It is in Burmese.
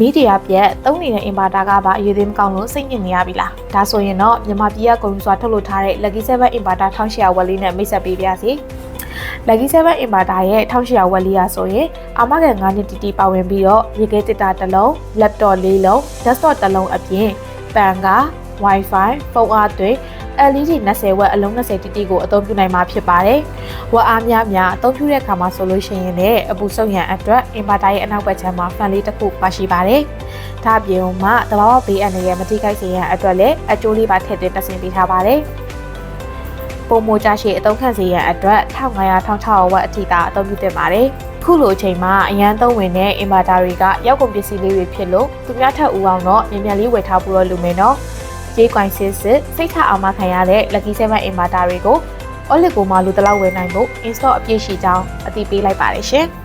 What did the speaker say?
မီဒီယာပြက်သုံးနေတဲ့အင်ဘာတာကပါအရေးသေးမကောင်းလို့စိတ်ညစ်နေရပြီလားဒါဆိုရင်တော့မြန်မာပြည်ကကုန်စွာထုတ်လုပ်ထားတဲ့ Lucky 7အင်ဘာတာ1800ဝက်လေးနဲ့မိတ်ဆက်ပေးပါစီ Lucky 7အင်ဘာတာရဲ့1800ဝက်လေးရဆိုရင်အာမခံ9နှစ်တီတီပါဝင်ပြီးတော့ရေခဲတစ်တာတစ်လုံး laptop လေးလုံး desktop တစ်လုံးအပြင်ပန်ကာ Wi-Fi ဖုန်းအားသွင်း LED 20ဝက်အလုံး20တီတီကိုအသုံးပြုနိုင်မှာဖြစ်ပါတယ်။ဝက်အားများများအသုံးပြုတဲ့အခါမှာဆိုလို့ရှိရင်လည်းအပူဆုံးရန်အတွက်အင်ဗာတာရဲ့အနောက်ဘက်ခြမ်းမှာဖန်လေးတစ်ခုပါရှိပါတယ်။ဒါ့အပြင်မှာတဘာဝဘေးအန္တရာယ်မထိခိုက်စေရန်အတွက်လည်းအကျိုးလေးပါထည့်သွင်းတပ်ဆင်ပေးထားပါတယ်။ပုံမိုကြရှိအသုံးခံစေရန်အတွက်1500 1600ဝက်အထိသာအသုံးပြုသင့်ပါတယ်။ခုလိုအချိန်မှာအရန်သုံးဝင်တဲ့အင်ဗာတာတွေကရောက်ကုန်ပစ္စည်းလေးတွေဖြစ်လို့သူများထပ်ဦးအောင်တော့မြန်မြန်လေးဝယ်ထားဖို့တော့လိုမယ်နော်။ ကြေးကွိုင်စစ်စစ်စိတ်ထအောင်မခံရတဲ့ Lucky 7 Inverter တွေကို Oligo မှာလူတလောက်ဝယ်နိုင်ဖို့ install အပြည့်ရှိကြောင်းအသိပေးလိုက်ပါတယ်ရှင်။